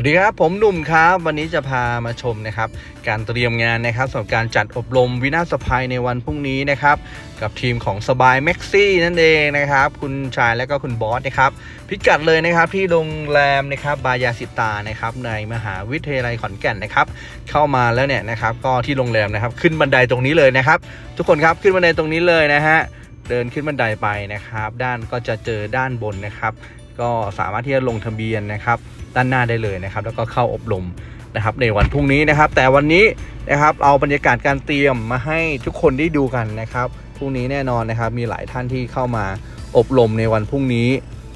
วัสดีครับ ผมหนุ่มครับ วันนี้จะพามาชมนะครับ การเตรียมงานนะครับสำหรับการจัดอบรมวินาศภัยในวันพรุ่งนี้นะครับ กับทีมของสบายแม็กซี่นั่นเองนะครับ คุณชายและก็คุณบอสนะครับ พิกัดเลยนะครับที่โรงแรมนะครับบายาสิตานะครับในมหาวิทยาลัยขอนแก่นนะครับ เข้ามาแล้วเนี่ยนะครับ ก็ที่โรงแรมนะครับ ขึ้นบันไดตรงนี้เลยนะครับ ทุกคนครับขึ้นบันไดตรงนี้เลยนะฮะเดินขึ้นบันไดไปนะครับ ด้านก็จะเจอด้านบนนะครับ ก็สามารถที่จะลงทะเบียนนะครับด้านหน้าได้เลยนะครับ แล้วก็เข้าอบรมนะครับในวันพรุ่งนี้นะครับ แต่วันนี้นะครับเอาบรรยากาศการเตรียมมาให้ทุกคนได้ดูกันนะครับพรุ่งนี้แน่นอนนะครับมีหลายท่านที่เข้ามาอบรมในวันพรุ่งนี้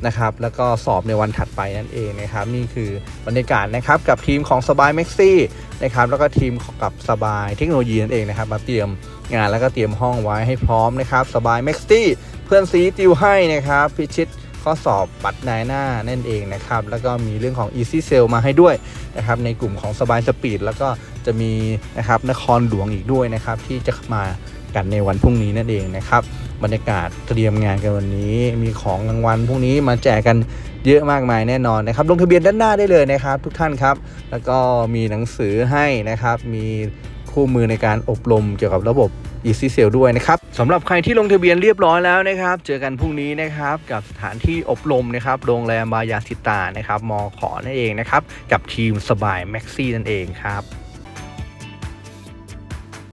นะครับแล้วก็สอบในวันถัดไปนั่นเองนะครับ นี่คือบรรยากาศนะครับกับทีมของสบายแม็กซี่นะครับแล้วก็ทีมขับสบายเทคโนโลยีนั่นเองนะครับ มาเตรียมงานแล้วก็เตรียมห้องไว้ให้พร้อมนะครับสบายแม็กซี่เพื่อนซีติวให้นะครับพิชิต ข้อสอบบัตรนายหน้านั่นเองนะครับ แล้วก็มีเรื่องของ Easy Sale มาให้ด้วยนะครับ ในกลุ่มของสบายสปีดแล้วก็จะมีนะครับนครหลวงอีกด้วยนะครับ ที่จะมากันในวันพรุ่งนี้นั่นเองนะครับ บรรยากาศเตรียมงานกันวันนี้ มีของรางวัลพรุ่งนี้มาแจกกัน เยอะมากมายแน่นอนนะครับ ลงทะเบียนด้านหน้าได้เลยนะครับ ทุกท่านครับ แล้วก็มีหนังสือให้นะครับ มีคู่มือในการอบรมเกี่ยวกับระบบ Easy Sale ด้วยนะครับสำหรับใครที่ลงทะเบียนเรียบร้อยแล้วนะครับ เจอกันพรุ่งนี้นะครับ กับสถานที่อบรมนะครับโรงแรมบายาสิตานะครับมอขอนั่นเองนะครับ กับทีมสบายแม็กซี่นั่นเองครับ